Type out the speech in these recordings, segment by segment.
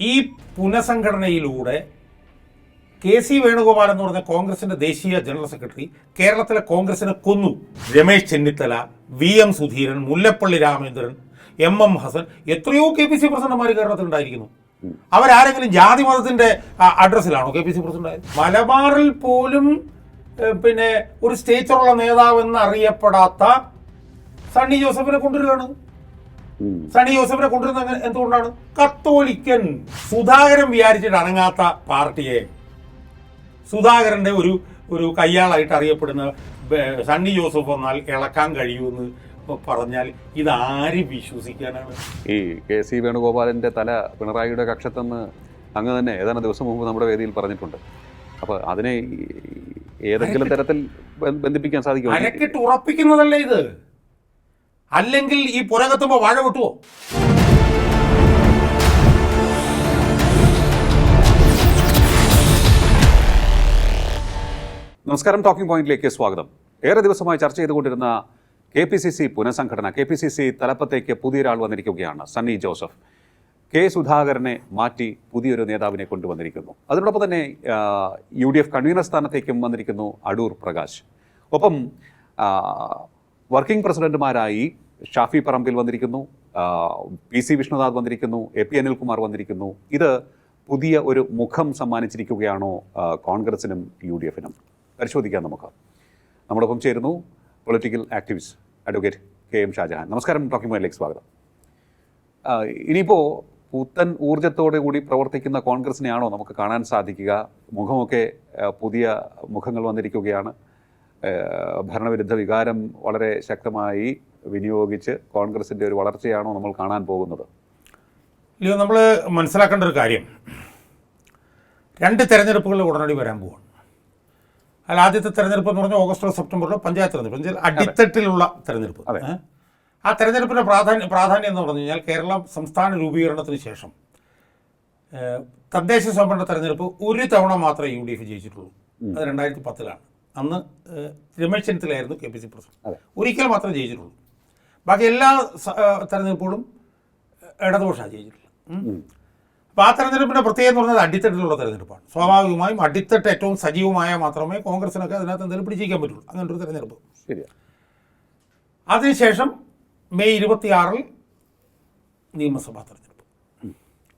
ഈ പുനഃസംഘടനയിലൂടെ K C Venugopal എന്ന് പറഞ്ഞ കോൺഗ്രസിന്റെ ദേശീയ ജനറൽ സെക്രട്ടറി കേരളത്തിലെ കോൺഗ്രസിനെ കൊന്നു. Ramesh Chennithala V M Sudheeran Mullappally Ramachandran M M Hassan എത്രയോ കെ പി സി പ്രസിഡന്റുമാർ കേരളത്തിൽ ഉണ്ടായിരിക്കുന്നു. അവരാരെങ്കിലും ജാതി മതത്തിന്റെ അഡ്രസ്സിലാണോ കെ പി സി പ്രസിഡന്റ് മലബാറിൽ പോലും പിന്നെ ഒരു സ്റ്റേച്ചറുള്ള നേതാവ് എന്നറിയപ്പെടാത്ത സണ്ണി ജോസഫിനെ കൊണ്ടുവരികയാണ്. ഉം. സണ്ണി ജോസഫിനെ കൊണ്ടുവരുന്നത് എന്തുകൊണ്ടാണ്? കത്തോലിക്കൻ സുധാകരൻ വിചാരിച്ചിട്ട് അണങ്ങാത്ത പാർട്ടിയെ. സുധാകരന്റെ ഒരു ഒരു കയ്യാളായിട്ട് അറിയപ്പെടുന്ന സണ്ണി ജോസഫ് വന്നാൽ ഇളക്കാൻ കഴിയുമെന്ന് പറഞ്ഞാൽ ഇത് ഇതാര് വിശ്വസിക്കാനാണ്? ഈ കെ സി വേണുഗോപാലിന്റെ തല പിണറായിയുടെ കക്ഷത്തെന്ന് അങ്ങ് തന്നെ ഏതാനും ദിവസം മുമ്പ് നമ്മുടെ വേദിയിൽ പറഞ്ഞിട്ടുണ്ട്. അപ്പൊ അതിനെ ഏതെങ്കിലും തരത്തിൽ ബന്ധിപ്പിക്കാൻ സാധിക്കും ഉറപ്പിക്കുന്നതല്ലേ ഇത്? അല്ലെങ്കിൽ ഈ പുരകത്തുമ്പോ വാഴ വെട്ടുവോ? നമസ്കാരം ടോക്കിംഗ് പോയിന്റിലേക്ക് സ്വാഗതം. ഏറെ ദിവസമായി ചർച്ച ചെയ്തുകൊണ്ടിരുന്ന കെ പി സി സി പുനഃസംഘടന കെ പി സി സി തലപ്പത്തേക്ക് പുതിയൊരാൾ വന്നിരിക്കുകയാണ് സണ്ണി ജോസഫ്. കെ സുധാകരനെ മാറ്റി പുതിയൊരു നേതാവിനെ കൊണ്ടുവന്നിരിക്കുന്നു. അതിനോടൊപ്പം തന്നെ യു ഡി എഫ് കൺവീനർ സ്ഥാനത്തേക്കും വന്നിരിക്കുന്നു അടൂർ പ്രകാശ്. ഒപ്പം വർക്കിംഗ് പ്രസിഡന്റുമാരായി ഷാഫി പറമ്പിൽ വന്നിരിക്കുന്നു പി സി വിഷ്ണുനാഥ് വന്നിരിക്കുന്നു എ പി അനിൽകുമാർ വന്നിരിക്കുന്നു. ഇത് പുതിയ ഒരു മുഖം സമ്മാനിച്ചിരിക്കുകയാണോ കോൺഗ്രസിനും യു ഡി എഫിനും? പരിശോധിക്കാം നമുക്ക്. നമ്മോടൊപ്പം ചേരുന്നു political activist advocate K M Shajahan. നമസ്കാരം ടോക്കിംഗ് പോയിന്റിലേക്ക് സ്വാഗതം. ഇനിയിപ്പോൾ പുത്തൻ ഊർജത്തോടു കൂടി പ്രവർത്തിക്കുന്ന കോൺഗ്രസിനെയാണോ നമുക്ക് കാണാൻ സാധിക്കുക? മുഖമൊക്കെ പുതിയ മുഖങ്ങൾ വന്നിരിക്കുകയാണ്. ഭരണവിരുദ്ധ വികാരം വളരെ ശക്തമായി വിനിയോഗിച്ച് കോൺഗ്രസിന്റെ ഒരു വളർച്ചയാണോ നമ്മൾ കാണാൻ പോകുന്നത്? ലിയോ നമ്മൾ മനസ്സിലാക്കേണ്ട ഒരു കാര്യം. രണ്ട് തെരഞ്ഞെടുപ്പുകൾ ഉടനടി വരാൻ പോവാണ്. അല്ല ആദ്യത്തെ തെരഞ്ഞെടുപ്പ് എന്ന് പറഞ്ഞാൽ ഓഗസ്റ്റോ സെപ്റ്റംബറിലോ പഞ്ചായത്ത് തെരഞ്ഞെടുപ്പ്. അടിത്തട്ടിലുള്ള തെരഞ്ഞെടുപ്പ്. ആ തെരഞ്ഞെടുപ്പിന്റെ പ്രാധാന്യം പ്രാധാന്യം എന്ന് പറഞ്ഞു കഴിഞ്ഞാൽ കേരളം സംസ്ഥാന രൂപീകരണത്തിന് ശേഷം തദ്ദേശ സ്വയംഭരണ തെരഞ്ഞെടുപ്പ് ഒരു തവണ മാത്രമേ യു ഡി എഫ് ജയിച്ചിട്ടുള്ളൂ. അത് രണ്ടായിരത്തി പത്തിലാണ്. അന്ന് രമേശ് ചെന്നിത്തലയായിരുന്നു കെ പി സി പ്രസിഡന്റ്. ഒരിക്കൽ മാത്രമേ ജയിച്ചിട്ടുള്ളൂ. ബാക്കി എല്ലാ തെരഞ്ഞെടുപ്പുകളും ഇടതുപക്ഷമാണ് ജയിച്ചിട്ടുള്ളത്. അപ്പോൾ ആ തെരഞ്ഞെടുപ്പിന്റെ പ്രത്യേകത എന്ന് പറഞ്ഞാൽ അടിത്തട്ടിലുള്ള തെരഞ്ഞെടുപ്പാണ്. സ്വാഭാവികമായും അടിത്തട്ട് ഏറ്റവും സജീവമായ മാത്രമേ കോൺഗ്രസിനൊക്കെ അതിനകത്ത് എന്തെങ്കിലും പിടിച്ചിരിക്കാൻ പറ്റുള്ളൂ. അങ്ങനെ ഒരു തെരഞ്ഞെടുപ്പ് അതിനുശേഷം മെയ് ഇരുപത്തിയാറിൽ നിയമസഭാ തെരഞ്ഞെടുപ്പ്.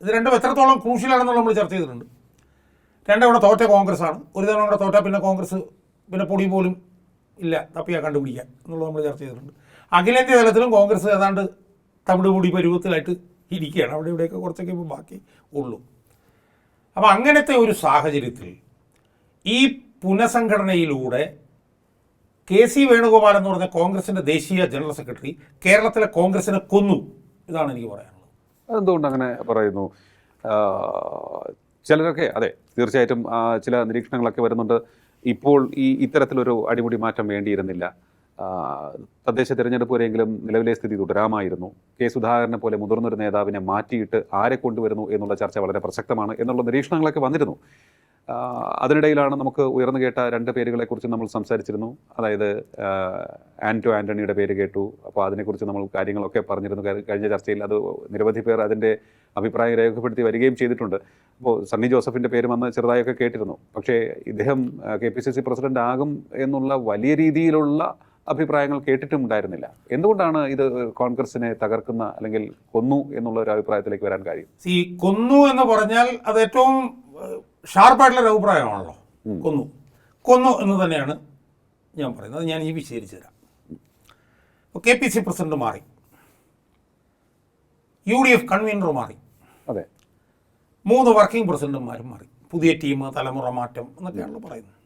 ഇത് രണ്ടും എത്രത്തോളം ക്രൂഷ്യലാണെന്നുള്ള നമ്മൾ ചർച്ച ചെയ്തിട്ടുണ്ട്. രണ്ടവിടെ തോറ്റ കോൺഗ്രസ് ആണ് ഒരു തവണ അവിടെ തോറ്റ പിന്നെ കോൺഗ്രസ് പിന്നെ പൊടി പോലും ഇല്ല തപ്പിയാ കണ്ടുപിടിക്കാൻ എന്നുള്ളത് നമ്മൾ ചർച്ച ചെയ്തിട്ടുണ്ട്. അഖിലേന്ത്യാ തലത്തിലും കോൺഗ്രസ് ഏതാണ്ട് തമിഴ് പൊടി പരുവത്തിലായിട്ട് ഇരിക്കുകയാണ്. അവിടെ ഇവിടെയൊക്കെ കുറച്ചൊക്കെ ഇപ്പോൾ ബാക്കി ഉള്ളൂ. അപ്പോൾ അങ്ങനത്തെ ഒരു സാഹചര്യത്തിൽ ഈ പുനഃസംഘടനയിലൂടെ കെ സി വേണുഗോപാൽ എന്ന് പറഞ്ഞ കോൺഗ്രസിന്റെ ദേശീയ ജനറൽ സെക്രട്ടറി കേരളത്തിലെ കോൺഗ്രസിനെ കൊന്നു ഇതാണ് എനിക്ക് പറയാനുള്ളത്. അതെന്തുകൊണ്ട് അങ്ങനെ പറയുന്നു? ചിലരൊക്കെ അതെ തീർച്ചയായിട്ടും ചില നിരീക്ഷണങ്ങളൊക്കെ വരുന്നുണ്ട്. ഇപ്പോൾ ഈ ഇത്തരത്തിലൊരു അടിമുടി മാറ്റം വേണ്ടിയിരുന്നില്ല. തദ്ദേശ തിരഞ്ഞെടുപ്പ് വരെയെങ്കിലും നിലവിലെ സ്ഥിതി തുടരാമായിരുന്നു. കെ സുധാകരനെ പോലെ മുതിർന്നൊരു നേതാവിനെ മാറ്റിയിട്ട് ആരെ കൊണ്ടുവരുന്നു എന്നുള്ള ചർച്ച വളരെ പ്രസക്തമാണ് എന്നുള്ള നിരീക്ഷണങ്ങളൊക്കെ വന്നിരുന്നു. അതിനിടയിലാണ് നമുക്ക് ഉയർന്നു കേട്ട രണ്ട് പേരുകളെക്കുറിച്ച് നമ്മൾ സംസാരിച്ചിരുന്നു. അതായത് ആന്റോ ആന്റണിയുടെ പേര് കേട്ടു. അപ്പോൾ അതിനെക്കുറിച്ച് നമ്മൾ കാര്യങ്ങളൊക്കെ പറഞ്ഞിരുന്നു. കഴിഞ്ഞ ചർച്ചയിൽ അത് നിരവധി പേർ അതിന്റെ അഭിപ്രായം രേഖപ്പെടുത്തി വരികയും ചെയ്തിട്ടുണ്ട്. അപ്പോൾ സണ്ണി ജോസഫിന്റെ പേര് വന്ന് ചെറുതായൊക്കെ കേട്ടിരുന്നു. പക്ഷേ ഇദ്ദേഹം K P C C president ആകും എന്നുള്ള വലിയ രീതിയിലുള്ള അഭിപ്രായങ്ങൾ കേട്ടിട്ടും ഉണ്ടായിരുന്നില്ല എന്തുകൊണ്ടാണ് ഇത് കോൺഗ്രസിനെ തകർക്കുന്ന അല്ലെങ്കിൽ കൊന്നു എന്നുള്ള ഒരു അഭിപ്രായത്തിലേക്ക് വരാൻ കഴിയും കൊന്നു എന്ന് പറഞ്ഞാൽ അത് ഏറ്റവും ഷാർപ്പായിട്ടുള്ള ഒരു അഭിപ്രായമാണല്ലോ. കൊന്നു. കൊന്നു എന്ന് തന്നെയാണ് ഞാൻ പറയുന്നത്. അത് ഞാൻ ഈ വിശദീകരിച്ചു തരാം. കെ പി സി പ്രസിഡന്റ് മാറി. യു ഡി എഫ് കൺവീനർ മാറി. അതെ. മൂന്ന് വർക്കിംഗ് പ്രസിഡന്റുമാരും മാറി. പുതിയ ടീം തലമുറ മാറ്റം എന്നൊക്കെയാണല്ലോ പറയുന്നത്.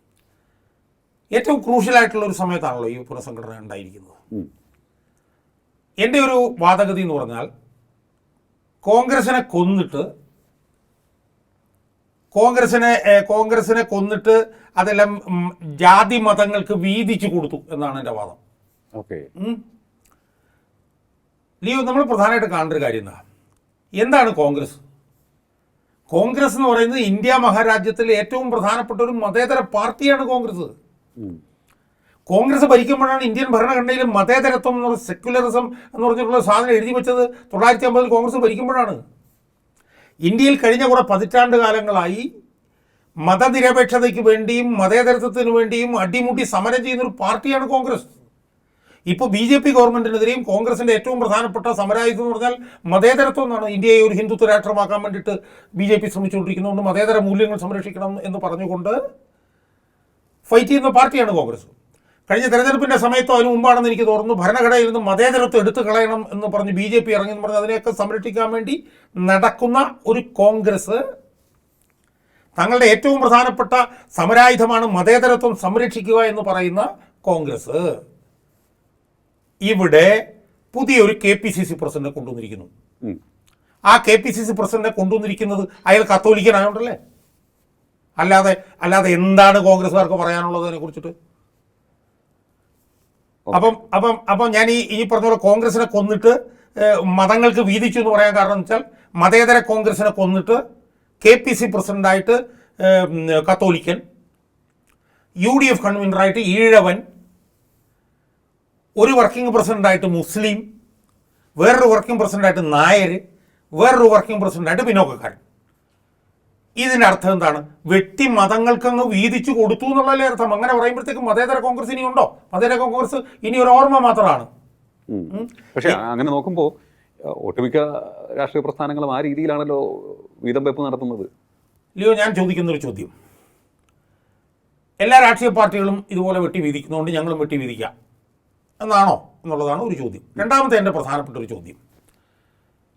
ഏറ്റവും ക്രൂഷ്യലായിട്ടുള്ള ഒരു സമയത്താണല്ലോ ഈ പുനഃസംഘടന ഉണ്ടായിരിക്കുന്നത്. എന്റെ ഒരു വാദഗതി എന്ന് പറഞ്ഞാൽ കോൺഗ്രസിനെ കൊന്നിട്ട് കോൺഗ്രസിനെ കോൺഗ്രസിനെ കൊന്നിട്ട് അതെല്ലാം ജാതി മതങ്ങൾക്ക് വീതിച്ചു കൊടുത്തു എന്നാണ് എന്റെ വാദം. ഓക്കെ. ലിയോ നമ്മൾ പ്രധാനമായിട്ട് കാണേണ്ട ഒരു കാര്യം എന്താ? എന്താണ് കോൺഗ്രസ്? കോൺഗ്രസ് എന്ന് പറയുന്നത് ഇന്ത്യ മഹാരാജ്യത്തിലെ ഏറ്റവും പ്രധാനപ്പെട്ട ഒരു മതേതര പാർട്ടിയാണ് കോൺഗ്രസ്. കോൺഗ്രസ് ഭരിക്കുമ്പോഴാണ് ഇന്ത്യൻ ഭരണഘടനയിൽ മതേതരത്വം എന്ന് പറഞ്ഞ സെക്യുലറിസം എന്ന് പറഞ്ഞിട്ടുള്ള സാധനം എഴുതി വെച്ചത് തൊള്ളായിരത്തി അമ്പതിൽ കോൺഗ്രസ് ഭരിക്കുമ്പോഴാണ്. ഇന്ത്യയിൽ കഴിഞ്ഞ കുറേ പതിറ്റാണ്ട് കാലങ്ങളായി മതനിരപേക്ഷതയ്ക്ക് വേണ്ടിയും മതേതരത്വത്തിന് വേണ്ടിയും അടിമുട്ടി സമരം ചെയ്യുന്ന ഒരു പാർട്ടിയാണ് കോൺഗ്രസ്. ഇപ്പോൾ ബി ജെ പി ഗവൺമെന്റിനെതിരെയും കോൺഗ്രസിന്റെ ഏറ്റവും പ്രധാനപ്പെട്ട സമരായുധം എന്ന് പറഞ്ഞാൽ മതേതരത്വം എന്നാണ് ഇന്ത്യയെ ഒരു ഹിന്ദുത്വ രാഷ്ട്രമാക്കാൻ വേണ്ടിയിട്ട് ബി ജെ പി ശ്രമിച്ചുകൊണ്ടിരിക്കുന്നതുകൊണ്ട് മതേതര മൂല്യങ്ങൾ സംരക്ഷിക്കണം എന്ന് പറഞ്ഞുകൊണ്ട് ഫൈറ്റ് ചെയ്യുന്ന പാർട്ടിയാണ് കോൺഗ്രസ്. കഴിഞ്ഞ തെരഞ്ഞെടുപ്പിന്റെ സമയത്തോ അതിന് മുമ്പാണെന്ന് എനിക്ക് തോന്നുന്നു ഭരണഘടനയിൽ നിന്ന് മതേതരത്വം എടുത്തു കളയണം എന്ന് പറഞ്ഞ് ബി ജെ പി ഇറങ്ങി എന്ന് പറഞ്ഞ് അതിനെയൊക്കെ സംരക്ഷിക്കാൻ വേണ്ടി നടക്കുന്ന ഒരു കോൺഗ്രസ്. തങ്ങളുടെ ഏറ്റവും പ്രധാനപ്പെട്ട സമരായുധമാണ് മതേതരത്വം സംരക്ഷിക്കുക എന്ന് പറയുന്ന കോൺഗ്രസ്. ഇവിടെ പുതിയൊരു K P C C president കൊണ്ടുവന്നിരിക്കുന്നു. ആ കെ പി സി സി പ്രസിഡന്റിനെ കൊണ്ടുവന്നിരിക്കുന്നത് അയാൾ കത്തോലിക്കനായോണ്ടല്ലേ? അല്ലാതെ അല്ലാതെ എന്താണ് കോൺഗ്രസ്സുകാർക്ക് പറയാനുള്ളത് അതിനെ കുറിച്ചിട്ട് അപ്പം അപ്പം അപ്പം ഞാൻ ഈ ഈ പറഞ്ഞ കോൺഗ്രസിനെ കൊന്നിട്ട് മതങ്ങൾക്ക് വീതിച്ചു എന്ന് പറയാൻ കാരണം വെച്ചാൽ മതേതര കോൺഗ്രസിനെ കൊന്നിട്ട് കെ പി സി പ്രസിഡന്റായിട്ട് കത്തോലിക്കൻ യു ഡി എഫ് കൺവീനറായിട്ട് ഈഴവൻ ഒരു വർക്കിംഗ് പ്രസിഡന്റായിട്ട് മുസ്ലിം വേറൊരു വർക്കിംഗ് പ്രസിഡന്റായിട്ട് നായർ വേറൊരു വർക്കിംഗ് പ്രസിഡന്റായിട്ട് പിന്നോക്കക്കാരൻ ഇതിന്റെ അർത്ഥം എന്താണ്? വെട്ടി മതങ്ങൾക്ക് അങ്ങ് വീതിച്ചു കൊടുത്തു എന്നുള്ളതല്ലേ അർത്ഥം. അങ്ങനെ പറയുമ്പോഴത്തേക്കും മതേതര കോൺഗ്രസ് ഇനി ഉണ്ടോ? മതേതര കോൺഗ്രസ് ഇനി ഒരു ഓർമ്മ മാത്രമാണ്. പക്ഷെ അങ്ങനെ നോക്കുമ്പോൾ ഒട്ടുമിക്ക രാഷ്ട്രീയ പ്രസ്ഥാനങ്ങളും ആ രീതിയിലാണല്ലോ വീതം വെപ്പ് നടത്തുന്നത്. ലിയോ ഞാൻ ചോദിക്കുന്ന ഒരു ചോദ്യം. എല്ലാ രാഷ്ട്രീയ പാർട്ടികളും ഇതുപോലെ വെട്ടി വീതിക്കുന്നതുകൊണ്ട് ഞങ്ങളും വെട്ടി വീതിക്കാം. എന്നാണോ എന്നുള്ളതാണ് ഒരു ചോദ്യം. രണ്ടാമത്തെ എന്റെ പ്രധാനപ്പെട്ട ഒരു ചോദ്യം.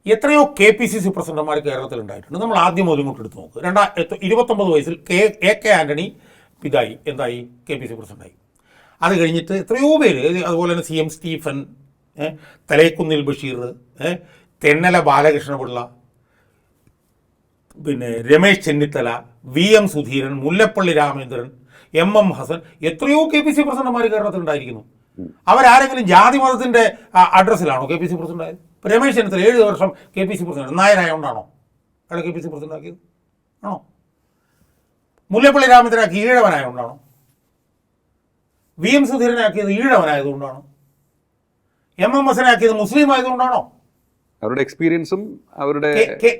എത്രയോ കെ പി സി സി പ്രസിഡന്റുമാർ കേരളത്തിൽ ഉണ്ടായിട്ടുണ്ട് നമ്മൾ ആദ്യം മുതൽ ഇങ്ങോട്ട് എടുത്ത് നോക്കുക രണ്ടാ ഇരുപത്തൊമ്പത് വയസ്സിൽ കെ എ കെ ആന്റണി ഇതായി എന്തായി? കെ പി സി പ്രസിഡന്റായി. അത് കഴിഞ്ഞിട്ട് എത്രയോ പേര് അതുപോലെ തന്നെ സി എം സ്റ്റീഫൻ തലേക്കുന്നിൽ ബഷീർ തെന്നല ബാലകൃഷ്ണപിള്ള പിന്നെ Ramesh Chennithala V M Sudheeran Mullappally Ramendran M M Hassan എത്രയോ കെ പി സി പ്രസിഡന്റുമാർ കേരളത്തിൽ ഉണ്ടായിരിക്കുന്നു അവരാരെങ്കിലും ജാതി മതത്തിന്റെ അഡ്രസ്സിലാണോ കെ പി സി പ്രസിഡന്റ് ആയത് ഇപ്പൊ രമേശ് ചെന്നിത്തല ഏഴ് വർഷം കെ പി സി പ്രസിഡന്റ് നായരായോണ്ടാണോ അയാളെ കെ പി സി പ്രസിഡന്റ് ആക്കിയത് ആണോ? മുല്ലപ്പള്ളി രാമചന്ദ്രനാക്കി ഈഴവനായതുകൊണ്ടാണോ വി എം സുധീരനാക്കിയത് ഈഴവനായതുകൊണ്ടാണോ? എം എം എസിനാക്കിയത് മുസ്ലിം ആയതുകൊണ്ടാണോ അവരുടെ എക്സ്പീരിയൻസും അവരുടെ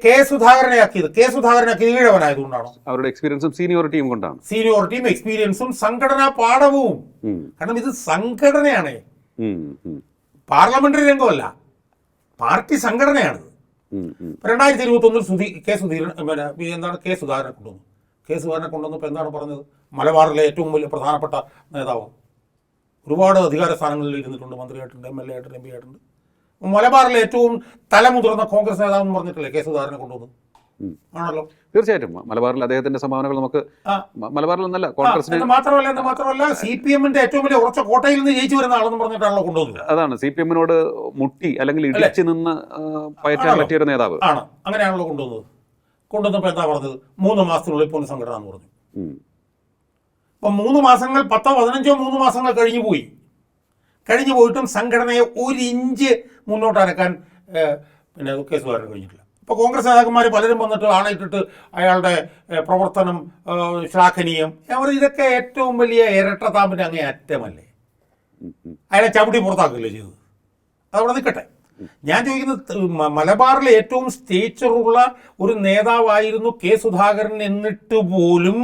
കെ- സുധാകരനെ ആക്കിയത് കെ സുധാകരനാക്കിയത് ഈഴവനായതുകൊണ്ടാണോ? അവരുടെ എക്സ്പീരിയൻസും സീനിയോറിറ്റിയും കൊണ്ടാണ്. സീനിയോറിറ്റിയും എക്സ്പീരിയൻസും സംഘടനാ പാഠവും. കാരണം ഇത് സംഘടനയാണ്. പാർലമെന്ററി രംഗമല്ല. പാർട്ടി സംഘടനയാണ്. രണ്ടായിരത്തി ഇരുപത്തി ഒന്നിൽ സുധീ കെ സുധീരൻ പിന്നെ എന്താണ് കെ സുധാകരനെ കൊണ്ടുവന്നു. കെ സുധാകരനെ കൊണ്ടുവന്നപ്പോൾ എന്താണ് പറഞ്ഞത്? മലബാറിലെ ഏറ്റവും വലിയ പ്രധാനപ്പെട്ട നേതാവ്. ഒരുപാട് അധികാര സ്ഥാനങ്ങളിൽ ഇരുന്നിട്ടുണ്ട്. മന്ത്രിയായിട്ടുണ്ട് എം എൽ എ ആയിട്ടുണ്ട് എം പി ആയിട്ടുണ്ട്. മലബാറിലെ ഏറ്റവും തലമുതിർന്ന കോൺഗ്രസ് നേതാവ് എന്ന് പറഞ്ഞിട്ടല്ലേ കെ സുധാകരനെ കൊണ്ടുവന്നു. ആണല്ലോ. തീർച്ചയായിട്ടും. മലബാറിൽ അദ്ദേഹത്തിന്റെ സംഭാവനകൾ നമുക്ക് മലബാറിൽ നിന്നല്ല കോൺഗ്രസ് കോൺഗ്രസിന് മാത്രമല്ല എന്ന് മാത്രമല്ല സി പി എമ്മിന്റെ ഏറ്റവും വലിയ ഉറച്ച കോട്ടയിൽ നിന്ന് ജയിച്ചു വരുന്ന ആളെന്ന് പറഞ്ഞിട്ടാണല്ലോ കൊണ്ടുവന്നത്. അതാണ് സി പി എമ്മിനോട് മുട്ടി അല്ലെങ്കിൽ ഇടിച്ചു നിന്ന് പയറ്റാൻ. പറ്റിയ ഒരു നേതാവ്. ആണ്. അങ്ങനെയാണല്ലോ കൊണ്ടുവന്നത്. കൊണ്ടുവന്നപ്പോൾ എന്താ പറഞ്ഞത്? മൂന്ന് മാസത്തിനുള്ളിൽ പുനഃസംഘടന എന്ന് പറഞ്ഞു. അപ്പം മൂന്ന് മാസങ്ങൾ പത്തോ പതിനഞ്ചോ മൂന്ന് മാസങ്ങൾ കഴിഞ്ഞു പോയി. കഴിഞ്ഞു പോയിട്ടും സംഘടനയെ ഒരു ഇഞ്ച് മുന്നോട്ട് അനക്കാൻ പിന്നെ കേസ് സുധാകരൻ കഴിഞ്ഞിട്ടില്ല. ഇപ്പോൾ കോൺഗ്രസ് നേതാക്കന്മാർ പലരും വന്നിട്ട് ആണയിട്ടിട്ട് അയാളുടെ പ്രവർത്തനം ശ്ലാഘനീയം. അവർ ഇതൊക്കെ ഏറ്റവും വലിയ ഇരട്ടത്താമ്പിന്റെ അങ്ങേ അറ്റമല്ലേ. അയാളെ ചവിട്ടി പുറത്താക്കുകയല്ലേ ചെയ്തത്? അതവിടെ നിൽക്കട്ടെ. ഞാൻ ചോദിക്കുന്നത് മലബാറിലെ ഏറ്റവും സ്റ്റേച്ചറുള്ള ഒരു നേതാവായിരുന്നു കെ സുധാകരൻ എന്നിട്ട് പോലും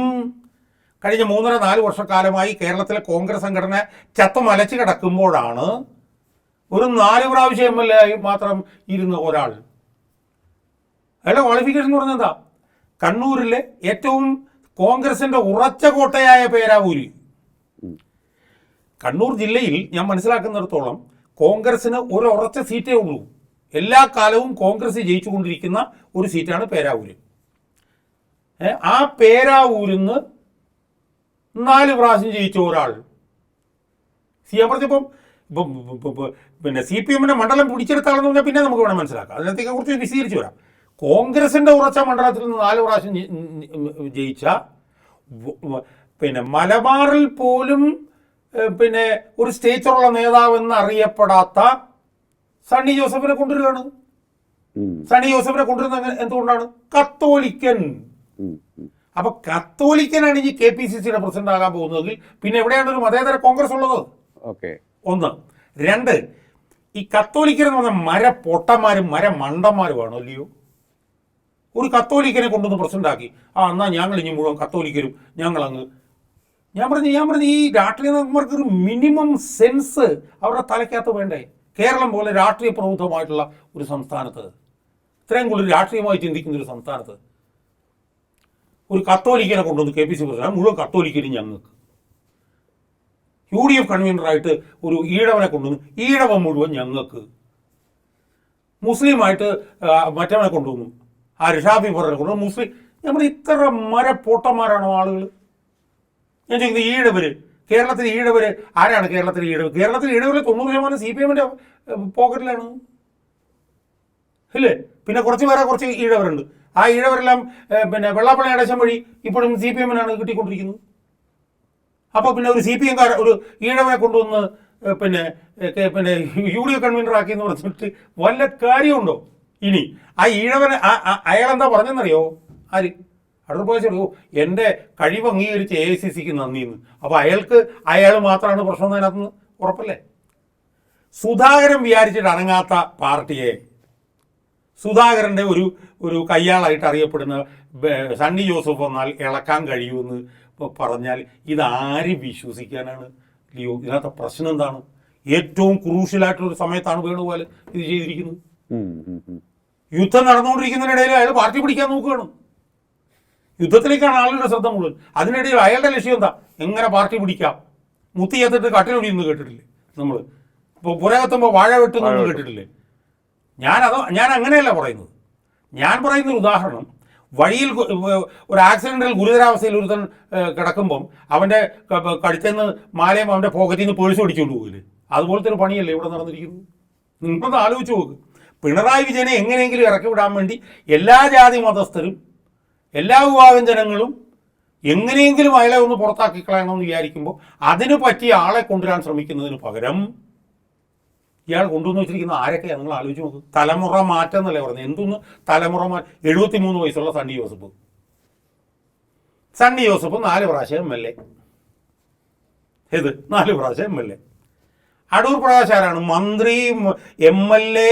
കഴിഞ്ഞ മൂന്നര നാല് വർഷക്കാലമായി കേരളത്തിലെ കോൺഗ്രസ് സംഘടന ചത്തുമലച്ച് കിടക്കുമ്പോഴാണ് ഒരു നാല് പ്രാവശ്യം എം എൽ എ ആയി മാത്രം ഇരുന്ന ഒരാൾ അയാളുടെ ക്വാളിഫിക്കേഷൻ എന്ന് പറഞ്ഞാൽ എന്താ? കണ്ണൂരിലെ ഏറ്റവും കോൺഗ്രസിന്റെ ഉറച്ച കോട്ടയായ പേരാവൂര് കണ്ണൂർ ജില്ലയിൽ ഞാൻ മനസ്സിലാക്കുന്നിടത്തോളം കോൺഗ്രസിന് ഒരു ഉറച്ച സീറ്റേ ഉള്ളൂ. എല്ലാ കാലവും കോൺഗ്രസ് ജയിച്ചുകൊണ്ടിരിക്കുന്ന ഒരു സീറ്റാണ് പേരാവൂര് ആ പേരാവൂരിന്ന് നാല് പ്രാവശ്യം ജയിച്ച ഒരാൾ. സി എം പറഞ്ഞപ്പം ഇപ്പം പിന്നെ സി പി എമ്മിന്റെ മണ്ഡലം പിടിച്ചെടുത്താളെന്ന് പറഞ്ഞാൽ പിന്നെ നമുക്ക് വേണം മനസ്സിലാക്കാം. അതിനകത്തേക്ക് കുറച്ച് വിശദീകരിച്ച് വരാം. കോൺഗ്രസിന്റെ ഉറച്ച മണ്ഡലത്തിൽ നിന്ന് നാല് പ്രാവശ്യം ജയിച്ച പിന്നെ മലബാറിൽ പോലും പിന്നെ ഒരു സ്റ്റേച്ചറുള്ള നേതാവ് എന്ന് അറിയപ്പെടാത്ത സണ്ണി ജോസഫിനെ കൊണ്ടുവരികയാണ്. സണ്ണി ജോസഫിനെ കൊണ്ടുവരുന്നത് എങ്ങനെ- എന്തുകൊണ്ടാണ്? കത്തോലിക്കൻ. അപ്പൊ കത്തോലിക്കനാണ് ഇനി കെ പി സി സിയുടെ പ്രസിഡന്റ് ആകാൻ പോകുന്നതെങ്കിൽ പിന്നെ എവിടെയാണ് ഒരു മതേതര കോൺഗ്രസ് ഉള്ളത്? ഓക്കെ. ഒന്ന്. രണ്ട് ഈ കത്തോലിക്കർ എന്ന് പറഞ്ഞ മര പൊട്ടന്മാരും മര മണ്ടന്മാരുമാണോ അല്ലയോ? ഒരു കത്തോലിക്കനെ കൊണ്ടുവന്ന് പ്രസിഡന്റാക്കി. ആ എന്നാൽ ഞങ്ങൾ ഇനി മുഴുവൻ കത്തോലിക്കരും. ഞങ്ങൾ അങ്ങ് ഞാൻ പറഞ്ഞു ഞാൻ പറഞ്ഞു ഈ രാഷ്ട്രീയ നേതാക്കന്മാർക്ക് ഒരു മിനിമം സെൻസ് അവരുടെ തലയ്ക്കകത്ത് വേണ്ടേ? കേരളം പോലെ രാഷ്ട്രീയ പ്രബുദ്ധമായിട്ടുള്ള ഒരു സംസ്ഥാനത്ത്. ഇത്രയും കൂടുതൽ രാഷ്ട്രീയമായി ചിന്തിക്കുന്ന ഒരു സംസ്ഥാനത്ത്. ഒരു കത്തോലിക്കനെ കൊണ്ടുവന്ന് കെ പി സി പ്രസിഡന്റ് മുഴുവൻ കത്തോലിക്കലും ഞങ്ങൾക്ക്. യു ഡി എഫ് കൺവീനറായിട്ട് ഒരു ഈഴവനെ കൊണ്ടുവന്ന് ഈഴവൻ മുഴുവൻ ഞങ്ങൾക്ക്. മുസ്ലിമായിട്ട് മറ്റവനെ കൊണ്ടുവന്നു. ആ ഋഷാബി പറഞ്ഞെ കൊണ്ടുവന്നു മുസ്ലിം. നമ്മൾ ഇത്ര മരപ്പൊട്ടന്മാരാണോ ആളുകൾ ഞാൻ ചോദിക്കുന്നത് ഈഴവര് കേരളത്തിൽ ഈഴവര് ആരാണ് കേരളത്തിൽ ഈഴവ് കേരളത്തിൽ ഈഴവര് തൊണ്ണൂറ് ശതമാനം സി പി എമ്മിന്റെ പോക്കറ്റിലാണ്. ഇല്ലേ പിന്നെ കുറച്ച് പേരെ കുറച്ച് ഈഴവരുണ്ട് ആ ഈഴവരെല്ലാം പിന്നെ വെള്ളാപ്പള്ളി അടച്ചം വഴി ഇപ്പോഴും സി പി എമ്മിനാണ് കിട്ടിക്കൊണ്ടിരിക്കുന്നത്. അപ്പോൾ പിന്നെ ഒരു സി പി എംകാർ ഒരു ഈഴവനെ കൊണ്ടുവന്ന് പിന്നെ പിന്നെ യു ഡി എഫ് കൺവീനർ ആക്കി എന്ന് പറഞ്ഞിട്ട് വല്ല കാര്യമുണ്ടോ? ഇനി ആ ഈഴവനെ ആ- എന്താ പറഞ്ഞെന്നറിയോ? ആര്? അടൂർ പോയോ എന്റെ കഴിവ് അംഗീകരിച്ച് എ ഐ സി സിക്ക് നന്ദിയെന്ന്. അപ്പോൾ അയാൾക്ക് അയാൾ മാത്രമാണ് പ്രശ്നം അതിനകത്ത് ഉറപ്പല്ലേ? സുധാകരൻ വിചാരിച്ചിട്ട് അടങ്ങാത്ത പാർട്ടിയെ സുധാകരന്റെ ഒരു ഒരു കയ്യാളായിട്ട് അറിയപ്പെടുന്ന സണ്ണി ജോസഫ് വന്നാൽ ഇളക്കാൻ കഴിയുമെന്ന് പറഞ്ഞാൽ ഇതാര് വിശ്വസിക്കാനാണ്? ലിയോ ഇതിനകത്തെ പ്രശ്നം എന്താണ്? ഏറ്റവും ക്രൂഷ്യലായിട്ടുള്ള ഒരു സമയത്താണ് വേണുപോലെ ഇത് ചെയ്തിരിക്കുന്നത്. യുദ്ധം നടന്നുകൊണ്ടിരിക്കുന്നതിനിടയിൽ അയാൾ പാർട്ടി പിടിക്കാൻ നോക്കുകയാണ്. യുദ്ധത്തിലേക്കാണ് ആളുകളുടെ ശ്രദ്ധ മുഴുവൻ അതിനിടയിൽ അയാളുടെ ലക്ഷ്യം എന്താ? എങ്ങനെ പാർട്ടി പിടിക്കാം? മുത്തി ചേർത്തിട്ട് കട്ടിലൊടിയെന്ന് കേട്ടിട്ടില്ലേ നമ്മൾ ഇപ്പോൾ പുരകത്തുമ്പോൾ വാഴ വെട്ടുന്നൊന്നും കേട്ടിട്ടില്ലേ? ഞാനത് ഞാൻ അങ്ങനെയല്ല പറയുന്നത്. ഞാൻ പറയുന്ന ഒരു ഉദാഹരണം വഴിയിൽ ഒരു ആക്സിഡന്റിൽ ഗുരുതരാവസ്ഥയിൽ ഒരുത്തൻ കിടക്കുമ്പം അവന്റെ കടുത്തുനിന്ന് മാലയും അവന്റെ പോക്കറ്റിൽ നിന്ന് പേഴ്സ് പിടിച്ചുകൊണ്ട് പോകില്ലേ അതുപോലത്തെ ഒരു പണിയല്ലേ ഇവിടെ നടന്നിരിക്കുന്നത്? നിങ്ങളൊന്ന് ആലോചിച്ച് നോക്ക്. പിണറായി വിജയനെ എങ്ങനെയെങ്കിലും ഇറക്കി വിടാൻ വേണ്ടി എല്ലാ ജാതി മതസ്ഥരും എല്ലാ വിഭാഗം ജനങ്ങളും എങ്ങനെയെങ്കിലും അയാളെ ഒന്ന് പുറത്താക്കി കളയണമെന്ന് വിചാരിക്കുമ്പോൾ അതിന് പറ്റിയ ആളെ കൊണ്ടുവരാൻ ശ്രമിക്കുന്നതിന് പകരം ഇയാൾ കൊണ്ടുവന്ന് വെച്ചിരിക്കുന്ന ആരൊക്കെയാണ് നിങ്ങൾ ആലോചിച്ച് നോക്ക്. തലമുറ മാറ്റം എന്നല്ലേ പറഞ്ഞത്. എന്തൊന്ന്? തലമുറ മാറ്റം എഴുപത്തി മൂന്ന് വയസ്സുള്ള സണ്ണി ജോസഫ്. സണ്ണി ജോസഫ് നാല് പ്രാവശ്യം എം എൽ എ. ഏത്? നാല് പ്രാവശ്യം എം എൽ എ. അടൂർ പ്രകാശാരാണ് മന്ത്രി M L A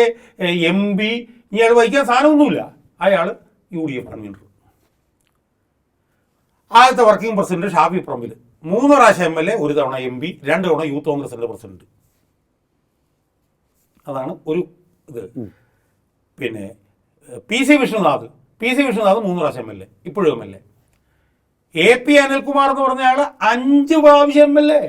M P ഇയാൾ വഹിക്കാൻ സാധനമൊന്നുമില്ല. അയാൾ യു ഡി എഫ് കൺവീനർ ആദ്യത്തെ വർക്കിംഗ് പ്രസിഡന്റ് ഷാഫി പ്രമിൽ മൂന്ന് പ്രാവശ്യം എം എൽ എ ഒരു തവണ എം പി രണ്ട് തവണ യൂത്ത് കോൺഗ്രസിന്റെ പ്രസിഡന്റ് അതാണ് ഒരു ഇത്. പിന്നെ P C Vishnunath. P C Vishnunath മൂന്ന് പ്രാവശ്യം എം എൽ എ ഇപ്പോഴും M L A. A P Anilkumar എന്ന് പറഞ്ഞ ആൾ അഞ്ച് പ്രാവശ്യം എം എൽ എ.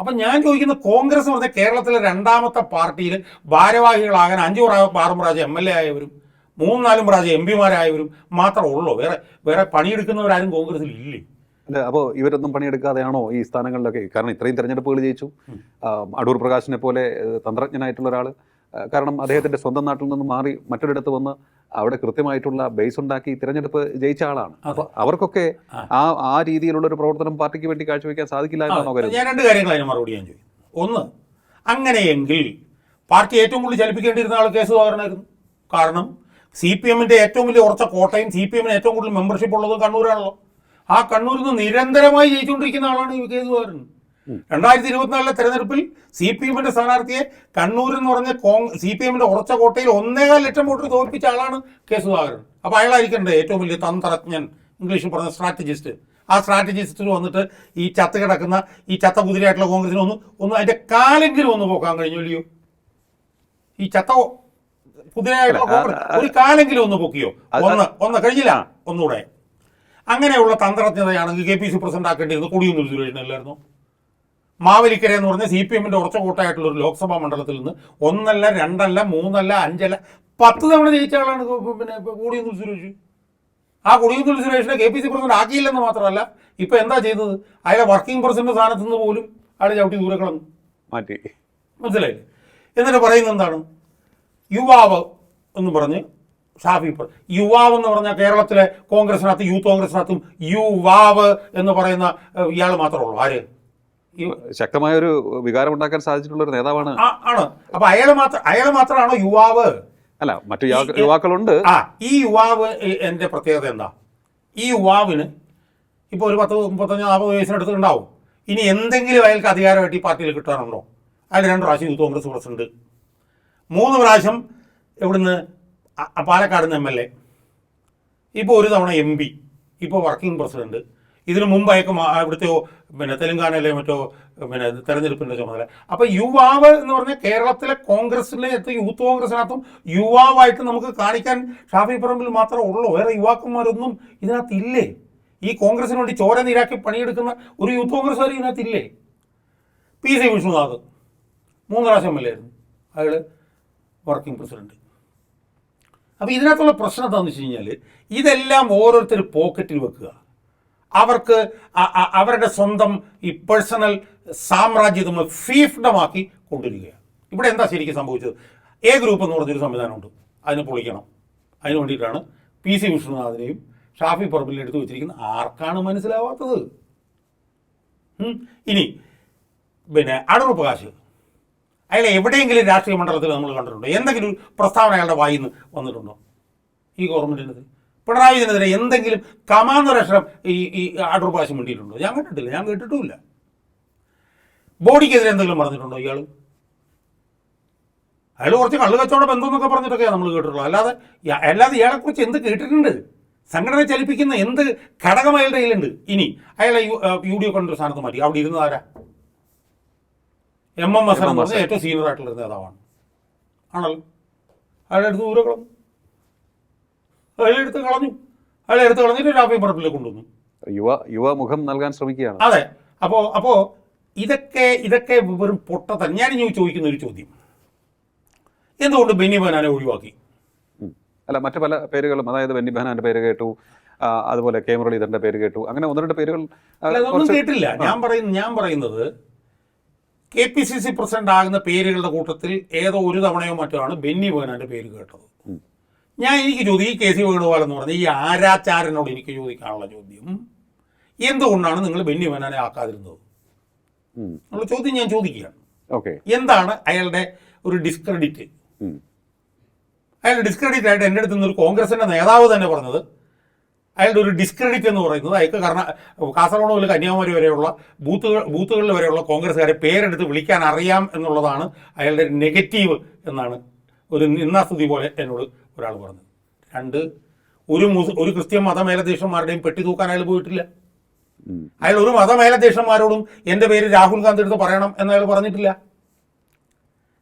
അപ്പം ഞാൻ ചോദിക്കുന്ന കോൺഗ്രസ് എന്ന് പറഞ്ഞാൽ കേരളത്തിലെ രണ്ടാമത്തെ പാർട്ടിയിൽ ഭാരവാഹികളാകാൻ അഞ്ചു ആറും പ്രാവശ്യം എം എൽ എ ആയവരും മൂന്നാലും പ്രാവശ്യം എം പിമാരായവരും മാത്രമേ ഉള്ളൂ. വേറെ വേറെ പണിയെടുക്കുന്നവരാരും കോൺഗ്രസിൽ ഇല്ലേ? അല്ല അപ്പോൾ ഇവരൊന്നും പണിയെടുക്കാതെയാണോ ഈ സ്ഥാനങ്ങളിലൊക്കെ? കാരണം ഇത്രയും തിരഞ്ഞെടുപ്പുകൾ ജയിച്ചു. അടൂർ പ്രകാശിനെ പോലെ തന്ത്രജ്ഞനായിട്ടുള്ള ഒരാൾ കാരണം അദ്ദേഹത്തിന്റെ സ്വന്തം നാട്ടിൽ നിന്ന് മാറി മറ്റൊരിടത്ത് വന്ന് അവിടെ കൃത്യമായിട്ടുള്ള ബേസ് ഉണ്ടാക്കി തിരഞ്ഞെടുപ്പ് ജയിച്ച ആളാണ്. അപ്പൊ അവർക്കൊക്കെ ആ. ആ രീതിയിലുള്ള ഒരു പ്രവർത്തനം പാർട്ടിക്ക് വേണ്ടി കാഴ്ചവെക്കാൻ സാധിക്കില്ല എന്നാണോ കരുതുന്നത്? ഞാൻ രണ്ട് കാര്യങ്ങൾ അതിന് മറുപടി ഞാൻ ചോദിക്കും. ഒന്ന് അങ്ങനെയെങ്കിൽ പാർട്ടി ഏറ്റവും കൂടുതൽ ചലിപ്പിക്കേണ്ടിയിരുന്ന ആൾ കേസ് സുധാകരനായിരുന്നു. കാരണം സി പി എമ്മിന്റെ ഏറ്റവും വലിയ ഉറച്ച കോട്ടയും സി പി എമ്മിന് ഏറ്റവും കൂടുതൽ മെമ്പർഷിപ്പ് ഉള്ളതും കണ്ണൂരാണല്ലോ. ആ കണ്ണൂരിൽ നിന്ന് നിരന്തരമായി ജയിച്ചുകൊണ്ടിരിക്കുന്ന ആളാണ് കെ സുധാകരൻ. രണ്ടായിരത്തി ഇരുപത്തിനാലിലെ തെരഞ്ഞെടുപ്പിൽ സി പി എമ്മിന്റെ സ്ഥാനാർത്ഥിയെ കണ്ണൂർ എന്ന് പറഞ്ഞ സി പി എമ്മിന്റെ ഉറച്ച കോട്ടയിൽ ഒന്നേകാൽ ലക്ഷം വോട്ടർ തോൽപ്പിച്ച ആളാണ് കെ സുധാകരൻ. അപ്പൊ അയാളായിരിക്കണ്ടേ ഏറ്റവും വലിയ തന്ത്രജ്ഞൻ ഇംഗ്ലീഷിൽ പറഞ്ഞ സ്ട്രാറ്റജിസ്റ്റ് ആ സ്ട്രാറ്റജിസ്റ്റിൽ വന്നിട്ട് ഈ ചത്ത കിടക്കുന്ന ഈ ചത്ത കുതിരയായിട്ടുള്ള കോൺഗ്രസിന് ഒന്ന് ഒന്ന് അതിന്റെ കാലെങ്കിലും ഒന്ന് പോക്കാൻ കഴിഞ്ഞില്ലയോ ഈ ചത്ത കുതിരയായിട്ടുള്ള കോൺഗ്രസ് ഒരു കാലെങ്കിലും ഒന്ന് പൊക്കിയോ? ഒന്ന് ഒന്ന് കഴിഞ്ഞില്ല? ഒന്നുകൂടെ. അങ്ങനെയുള്ള തന്ത്രജ്ഞതയാണെങ്കിൽ കെ പി സി പ്രസിഡന്റ് ആക്കേണ്ടിയിരുന്നത് കൊടിയൊന്നും സുരേഷിനല്ലായിരുന്നു. മാവേലിക്കര എന്ന് പറഞ്ഞ സി പി എമ്മിന്റെ ഉറച്ച കൂട്ടായിട്ടുള്ള ഒരു ലോക്സഭാ മണ്ഡലത്തിൽ നിന്ന് ഒന്നല്ല രണ്ടല്ല മൂന്നല്ല അഞ്ചല്ല പത്ത് തവണ ജയിച്ച ആളാണ് പിന്നെ കൊടിയൊന്നും സുരേഷ്? ആ കൊടിയൊന്നും സുരേഷിനെ കെ പി സി പ്രസിഡന്റ് ആക്കിയില്ലെന്ന് മാത്രമല്ല ഇപ്പൊ എന്താ ചെയ്തത്? അയാളെ വർക്കിംഗ് പ്രസിഡന്റ് സ്ഥാനത്ത് നിന്ന് പോലും അയാളെ ചവിട്ടി ദൂരെ കളഞ്ഞു. മാറ്റി. മനസ്സിലായില്ലേ? എന്നിട്ട് പറയുന്നത് എന്താണ്? യുവാവ് എന്ന് പറഞ്ഞ് ഷാഫി യുവാവ് എന്ന് പറഞ്ഞാൽ കേരളത്തിലെ കോൺഗ്രസിനകത്ത് യൂത്ത് കോൺഗ്രസിനകത്തും യുവാവ് എന്ന് പറയുന്ന ഇയാൾ മാത്രമേ ഉള്ളൂ. ആര്? ശക്തമായ ഒരു വികാരം ഉണ്ടാക്കാൻ സാധിച്ചിട്ടുള്ള ഒരു നേതാവാണ്. ആണ്. അപ്പൊ അയാൾ മാത്രം അയാൾ മാത്രമാണോ യുവാവ്? അല്ല മറ്റു യുവാക്കളുണ്ട്. ആ ഈ യുവാവ് എന്റെ പ്രത്യേകത എന്താ? ഈ യുവാവിന് ഇപ്പോൾ ഒരു പത്ത് മുപ്പത്തഞ്ച് നാൽപ്പത് വയസ്സിനടുത്തുണ്ടാവും ഇനി എന്തെങ്കിലും അയാൾക്ക് അധികാരമായിട്ട് ഈ പാർട്ടിയിൽ കിട്ടാനുണ്ടോ? അയാൾ രണ്ട് പ്രാവശ്യം യൂത്ത് കോൺഗ്രസ് പ്രസിഡന്റ്. മൂന്ന് പ്രാവശ്യം ഇവിടുന്ന് പാലക്കാട് നിന്ന് എം എൽ എ. ഇപ്പോൾ ഒരു തവണ എം പി. ഇപ്പോൾ വർക്കിംഗ് പ്രസിഡന്റ്. ഇതിനു മുമ്പായിരിക്കും അവിടുത്തെ പിന്നെ തെലങ്കാനയിലെ മറ്റോ പിന്നെ തെരഞ്ഞെടുപ്പിന്റെ ചുമതല അപ്പോൾ യുവാവ് എന്ന് പറഞ്ഞാൽ കേരളത്തിലെ കോൺഗ്രസിലെ യൂത്ത് കോൺഗ്രസിനകത്തും യുവാവായിട്ട് നമുക്ക് കാണിക്കാൻ ഷാഫി പറമ്പിൽ മാത്രമേ ഉള്ളൂ. വേറെ യുവാക്കന്മാരൊന്നും ഇതിനകത്ത് ഇല്ലേ ഈ കോൺഗ്രസിന് വേണ്ടി ചോര നീരാക്കി പണിയെടുക്കുന്ന ഒരു യൂത്ത് കോൺഗ്രസ്സുകാർ ഇതിനകത്തില്ലേ? പി സി വിഷ്ണുനാഥ് മൂന്ന് പ്രാവശ്യം എം എൽ ആയിരുന്നു. അയാൾ വർക്കിംഗ് പ്രസിഡന്റ്. അപ്പോൾ ഇതിനകത്തുള്ള പ്രശ്നം എന്താണെന്ന് വെച്ച് കഴിഞ്ഞാൽ ഇതെല്ലാം ഓരോരുത്തർ പോക്കറ്റിൽ വെക്കുക. അവർക്ക് അവരുടെ സ്വന്തം ഈ പേഴ്സണൽ സാമ്രാജ്യത്വം ഫീഫ്ഡമാക്കി കൊണ്ടിരിക്കുകയാണ് ഇവിടെ എന്താ ശരിക്കും സംഭവിച്ചത്? എ ഗ്രൂപ്പ് എന്ന് പറഞ്ഞൊരു സംവിധാനമുണ്ട്. അതിനെ പൊളിക്കണം. അതിന് വേണ്ടിയിട്ടാണ് പി സി വിഷ്ണുനാഥിനെയും ഷാഫി പറമ്പിൽ എടുത്തു വെച്ചിരിക്കുന്ന ആർക്കാണ് മനസ്സിലാവാത്തത്? ഇനി പിന്നെ അടൂർ പ്രകാശ് അയാളെ എവിടെയെങ്കിലും രാഷ്ട്രീയ മണ്ഡലത്തിൽ നമ്മൾ കണ്ടിട്ടുണ്ടോ? എന്തെങ്കിലും പ്രസ്താവന അയാളുടെ വായിന്ന് വന്നിട്ടുണ്ടോ? ഈ ഗവൺമെന്റിനെതിരെ പിണറായി വിജയനെതിരെ എന്തെങ്കിലും കമാന്നൊരക്ഷരം ഈ ഈ അടൂർ പാസ് വേണ്ടിയിട്ടുണ്ടോ ഞാൻ കണ്ടിട്ടില്ല ഞാൻ കേട്ടിട്ടുമില്ല. ബോഡിക്കെതിരെ എന്തെങ്കിലും പറഞ്ഞിട്ടുണ്ടോ ഇയാൾ അയാൾ കുറച്ച് കള്ളു കച്ചവട ബന്ധം എന്നൊക്കെ പറഞ്ഞിട്ടൊക്കെയാണ് നമ്മൾ കേട്ടിട്ടുള്ളൂ അല്ലാതെ അല്ലാതെ ഇയാളെക്കുറിച്ച് എന്ത് കേട്ടിട്ടുണ്ട്? സംഘടന ചലിപ്പിക്കുന്ന എന്ത് ഘടകം അയാളുടെ കയ്യിലുണ്ട്? ഇനി അയാളെ യു ഡി എഫ് കണ്ടൊരു സ്ഥാനത്ത് മാറ്റി. അവിടെ ഇരുന്ന് ആരാ? എം എം എസ് എന്ന് പറഞ്ഞ ഏറ്റവും സീനിയർ ആയിട്ടുള്ള നേതാവാണ്. ആണല്ലോ. അയാളുടെ അടുത്ത് ദൂരെ അയാളെ എടുത്ത് കളഞ്ഞു. അയാൾ എടുത്ത് കളഞ്ഞിട്ട് ഷാഫി പറമ്പിലേക്ക് കൊണ്ടുവന്നു. യുവ യുവ മുഖം നൽകാൻ ശ്രമിക്കുകയാണ്. അതെ. അപ്പോൾ അപ്പോൾ ഇതൊക്കെ ഇതൊക്കെ വെറും പൊട്ടത്തൻ ഞാൻ ഇനി ചോദിക്കുന്ന ഒരു ചോദ്യം. എന്തുകൊണ്ട് ബെന്നി ബനാനെ ഒഴിവാക്കി? അല്ല മറ്റു പല പേരുകളും അതായത് ബെന്നി ബെഹനാന്റെ പേര് കേട്ടു അതുപോലെ കെ മുരളീധരന്റെ പേര് കേട്ടു അങ്ങനെ ഒന്ന് രണ്ട് പേരുകൾ അതൊന്നും കേട്ടില്ല. ഞാൻ പറയുന്നത് ഞാൻ പറയുന്നത് K P C C president ആകുന്ന പേരുകളുടെ കൂട്ടത്തിൽ ഏതോ ഒരു തവണയോ മറ്റോ ആണ് ബെന്നി ബനാന്റെ പേര് കേട്ടത്. ഞാൻ എനിക്ക് ചോദിക്കും ഈ കെ സി വേണുഗോപാൽ എന്ന് പറഞ്ഞ ഈ ആരാചാരനോട് എനിക്ക് ചോദിക്കാനുള്ള ചോദ്യം. എന്തുകൊണ്ടാണ് നിങ്ങൾ ബെന്നി ബനാനെ ആക്കാതിരുന്നത്. എന്നുള്ള ചോദ്യം ഞാൻ ചോദിക്കുകയാണ്. എന്താണ് അയാളുടെ ഒരു ഡിസ്ക്രെഡിറ്റ്. അയാളുടെ ഡിസ്ക്രെഡിറ്റ് ആയിട്ട് എന്റെ അടുത്ത് നിന്ന് ഒരു കോൺഗ്രസിന്റെ നേതാവ് തന്നെ പറഞ്ഞത് അയാളുടെ ഒരു ഡിസ്ക്രെഡിറ്റ് എന്ന് പറയുന്നത് അയാൾക്ക് കാരണം കാസർഗോഡ് മുതൽ കന്യാകുമാരി വരെയുള്ള ബൂത്തുകൾ ബൂത്തുകളിൽ വരെയുള്ള കോൺഗ്രസ്സുകാരെ പേരെടുത്ത് വിളിക്കാൻ അറിയാം എന്നുള്ളതാണ് അയാളുടെ നെഗറ്റീവ് എന്നാണ് ഒരു നിന്നാസ്തുതി പോലെ എന്നോട് ഒരാൾ പറഞ്ഞത്. രണ്ട് ഒരു ഒരു ക്രിസ്ത്യൻ മതമേലധ്യക്ഷന്മാരുടെയും പെട്ടി തൂക്കാൻ അയാൾ പോയിട്ടില്ല. അയാൾ ഒരു മതമേലധ്യക്ഷന്മാരോടും എന്റെ പേര് രാഹുൽ ഗാന്ധി എടുത്ത് പറയണം എന്ന് അയാൾ പറഞ്ഞിട്ടില്ല.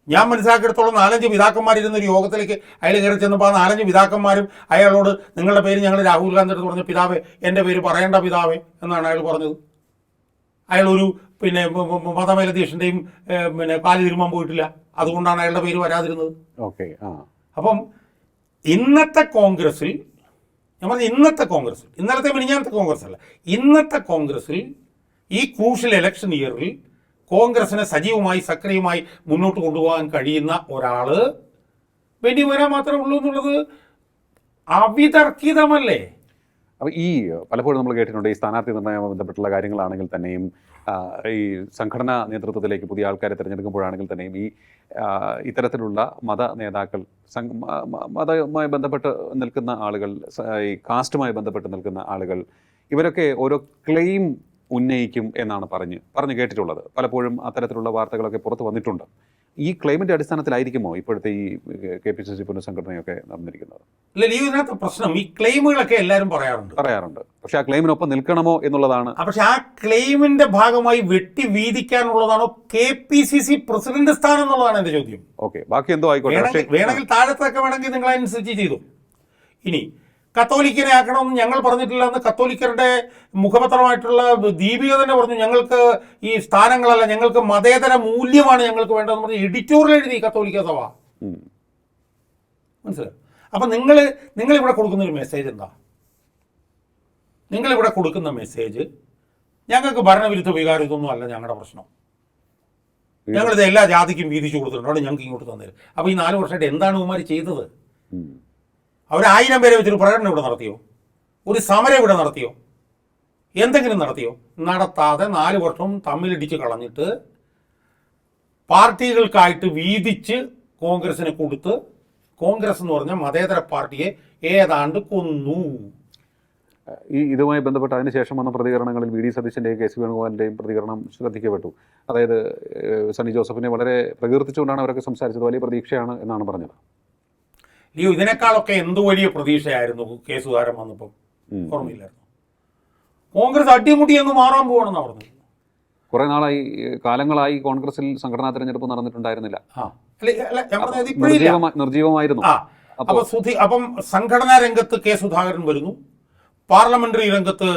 ഞാൻ മനസ്സിലാക്കിയെടുത്തോളം നാലഞ്ച് പിതാക്കന്മാരിരുന്ന ഒരു യോഗത്തിലേക്ക് അയാൾ കയറി ചെന്നപ്പോൾ ആ നാലഞ്ച് പിതാക്കന്മാരും അയാളോട് നിങ്ങളുടെ പേര് ഞങ്ങൾ രാഹുൽ ഗാന്ധി എടുത്ത് പറഞ്ഞ പിതാവേ എന്റെ പേര് പറയേണ്ട പിതാവേ എന്നാണ് അയാൾ പറഞ്ഞത്. അയാൾ ഒരു പിന്നെ മതമേലധ്യക്ഷന്റെയും പിന്നെ കാലി തിരുമാൻ പോയിട്ടില്ല. അതുകൊണ്ടാണ് അയാളുടെ പേര് വരാതിരുന്നത്. ഓക്കെ അപ്പം ഇന്നത്തെ കോൺഗ്രസിൽ ഞാൻ പറഞ്ഞ ഇന്നത്തെ കോൺഗ്രസ് ഇന്നലത്തെ മിനിഞ്ഞാനത്തെ കോൺഗ്രസ് അല്ല ഇന്നത്തെ കോൺഗ്രസിൽ ഈ ക്രൂഷ്യൽ ഇലക്ഷൻ ഇയറിൽ കോൺഗ്രസിനെ സജീവമായി സക്രിയമായി മുന്നോട്ട് കൊണ്ടുപോകാൻ കഴിയുന്ന ഒരാൾ വേണ്ടി വരാൻ മാത്രമേ ഉള്ളൂ എന്നുള്ളത് അവിതർക്കിതമല്ലേ? അപ്പോൾ ഈ പലപ്പോഴും നമ്മൾ കേട്ടിട്ടുണ്ട് ഈ സ്ഥാനാർത്ഥി നിർണയവുമായി ബന്ധപ്പെട്ടുള്ള കാര്യങ്ങളാണെങ്കിൽ തന്നെയും ഈ സംഘടനാ നേതൃത്വത്തിലേക്ക് പുതിയ ആൾക്കാരെ തിരഞ്ഞെടുക്കുമ്പോഴാണെങ്കിൽ തന്നെയും ഈ ഇത്തരത്തിലുള്ള മത നേതാക്കൾ മതവുമായി ബന്ധപ്പെട്ട് നിൽക്കുന്ന ആളുകൾ ഈ കാസ്റ്റുമായി ബന്ധപ്പെട്ട് നിൽക്കുന്ന ആളുകൾ ഇവരൊക്കെ ഓരോ ക്ലെയിം ഉന്നയിക്കും എന്നാണ് പറഞ്ഞ് പറഞ്ഞു കേട്ടിട്ടുള്ളത്. പലപ്പോഴും അത്തരത്തിലുള്ള വാർത്തകളൊക്കെ പുറത്തു വന്നിട്ടുണ്ട്. ഈ ക്ലെയിമിന്റെ അടിസ്ഥാനത്തിലായിരിക്കുമോ ഇപ്പോഴത്തെ ഈ കെ പി സി സി പുനഃസംഘടനയൊക്കെ നടന്നിരിക്കുന്നത്? ഇതിനകത്ത് പ്രശ്നം ഈ ക്ലെയിമുകളൊക്കെ എല്ലാവരും പറയാറുണ്ട്. പറയാറുണ്ട്. പക്ഷെ ആ ക്ലെയിമിനൊപ്പം നിൽക്കണമോ എന്നുള്ളതാണ് പക്ഷെ ആ ക്ലെയിമിന്റെ ഭാഗമായി വെട്ടി വീതിക്കാനുള്ളതാണോ K P C C president സ്ഥാനം എന്നുള്ളതാണ് എന്റെ ചോദ്യം. ഓക്കെ ബാക്കി എന്തോ ആയിക്കോട്ടെ. വേണമെങ്കിൽ താഴത്തൊക്കെ വേണമെങ്കിൽ നിങ്ങൾ അനുസരിച്ച് ചെയ്തു. ഇനി കത്തോലിക്കനെ ആക്കണമെന്ന് ഞങ്ങൾ പറഞ്ഞിട്ടില്ല എന്ന് കത്തോലിക്കരുടെ മുഖപത്രമായിട്ടുള്ള ദീപിക തന്നെ പറഞ്ഞു ഞങ്ങൾക്ക് ഈ സ്ഥാനങ്ങളല്ല ഞങ്ങൾക്ക് മതേതര മൂല്യമാണ് ഞങ്ങൾക്ക് വേണ്ടതെന്ന് പറഞ്ഞ് എഡിറ്റോറിയൽ എഴുതി കത്തോലിക്ക സഭ. മനസ്സിലായി? അപ്പം നിങ്ങൾ നിങ്ങളിവിടെ കൊടുക്കുന്ന ഒരു മെസ്സേജ് എന്താ? നിങ്ങളിവിടെ കൊടുക്കുന്ന മെസ്സേജ് ഞങ്ങൾക്ക് ഭരണവിരുദ്ധ വികാരം ഇതൊന്നും അല്ല ഞങ്ങളുടെ പ്രശ്നം. ഞങ്ങളിത് എല്ലാ ജാതിക്കും വീതിച്ചു കൊടുത്തിട്ടുണ്ട്. അവിടെ ഞങ്ങൾക്ക് ഇങ്ങോട്ട് തന്നേര് അപ്പോൾ ഈ നാല് വർഷമായിട്ട് എന്താണ് ഉമാര് ചെയ്തത്? ആയിരം പേരെ വെച്ചൊരു പ്രകടനം ഇവിടെ നടത്തിയോ? ഒരു സമരം ഇവിടെ നടത്തിയോ? എന്തെങ്കിലും നടത്തിയോ? നടത്താതെ നാല് വർഷം തമ്മിലിടിച്ച് കളഞ്ഞിട്ട് പാർട്ടികൾക്കായിട്ട് വീതിച്ച് കോൺഗ്രസിനെ കൊടുത്ത് കോൺഗ്രസ് എന്ന് പറഞ്ഞ മതേതര പാർട്ടിയെ ഏതാണ്ട് കൊന്നു. ഈ ഇതുമായി ബന്ധപ്പെട്ട് അതിനുശേഷം വന്ന പ്രതികരണങ്ങളിൽ വി ഡി സതീശന്റെയും കെ സി വേണുഗോപാലിന്റെയും പ്രതികരണം ശ്രദ്ധിക്കപ്പെട്ടു. അതായത് സണ്ണി ജോസഫിനെ വളരെ പ്രകീർത്തിച്ചുകൊണ്ടാണ് അവരൊക്കെ സംസാരിച്ചത്. വലിയ പ്രതീക്ഷയാണ് എന്നാണ് പറഞ്ഞത്. ലിയോ ഇതിനേക്കാളൊക്കെ എന്ത് വലിയ പ്രതീക്ഷയായിരുന്നു കെ സുധാകരൻ വന്നപ്പോൾ. ഓർമ്മയില്ലായിരുന്നു. കോൺഗ്രസ് അടിമുടി അങ്ങ് മാറാൻ പോകണമെന്നാണ് പറഞ്ഞത്. കുറെ നാളായി കാലങ്ങളായി കോൺഗ്രസിൽ സംഘടനാ തെരഞ്ഞെടുപ്പ് നടന്നിട്ടുണ്ടായിരുന്നില്ല. നിർജീവമായിരുന്നു. അപ്പൊ സുധി അപ്പം സംഘടനാ രംഗത്ത് കെ സുധാകരൻ വരുന്നു. പാർലമെന്ററി രംഗത്ത്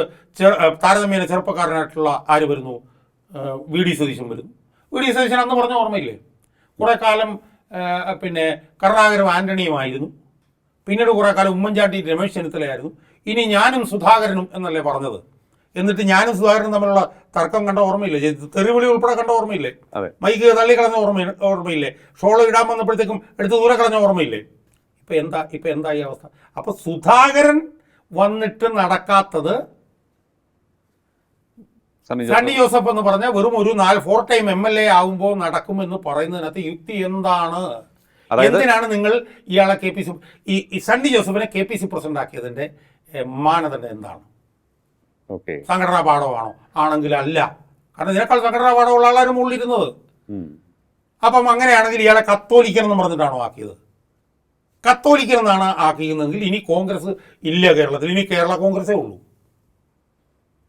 താരതമ്യേന ചെറുപ്പക്കാരനായിട്ടുള്ള ആര് വരുന്നു? വി ഡി സതീശൻ വരുന്നു. വി ഡി സതീശൻ അന്ന് പറഞ്ഞ ഓർമ്മയില്ലേ? കുറെ കാലം പിന്നെ കരുണാകരം ആന്റണിയുമായിരുന്നു. പിന്നീട് കുറെ കാലം ഉമ്മൻചാണ്ടി രമേശ് ചെന്നിത്തലയായിരുന്നു. ഇനി ഞാനും സുധാകരനും എന്നല്ലേ പറഞ്ഞത്. എന്നിട്ട് ഞാനും സുധാകരനും തമ്മിലുള്ള തർക്കം കണ്ട ഓർമ്മയില്ലേ? തെറിവിളി ഉൾപ്പെടെ കണ്ട ഓർമ്മയില്ലേ? മൈക്ക് തള്ളിക്കളഞ്ഞ ഓർമ്മ ഓർമ്മയില്ലേ? ഷോൾ ഇടാൻ വന്നപ്പോഴത്തേക്കും എടുത്ത് ദൂരെ കളഞ്ഞ ഓർമ്മയില്ലേ? ഇപ്പൊ എന്താ ഇപ്പൊ എന്താ ഈ അവസ്ഥ? അപ്പൊ സുധാകരൻ വന്നിട്ട് നടക്കാത്തത് സണ്ണി ജോസഫ്. എന്ന് പറഞ്ഞ വെറും ഒരു നാല് four time M L A ആകുമ്പോൾ നടക്കുമെന്ന് പറയുന്നതിനകത്ത് യുക്തി എന്താണ്? എന്തിനാണ് നിങ്ങൾ ഇയാളെ കെ പി സി ഈ സണ്ണി ജോസഫിനെ കെ പി സി പ്രസിഡന്റ് ആക്കിയതിന്റെ മാനദണ്ഡം എന്താണ്? സംഘടനാ പാഠമാണോ? ആണെങ്കിൽ അല്ല. കാരണം ഇതിനേക്കാൾ സംഘടനാ പാഠമുള്ള ആളാരും മുകളിലിരുന്നത് അപ്പം അങ്ങനെയാണെങ്കിൽ ഇയാളെ കത്തോലിക്കൻ എന്ന് പറഞ്ഞിട്ടാണോ ആക്കിയത്? കത്തോലിക്കൻ എന്നാണ് ആക്കിയതെങ്കിൽ ഇനി കോൺഗ്രസ് ഇല്ല കേരളത്തിൽ. ഇനി കേരള കോൺഗ്രസേ ഉള്ളൂ.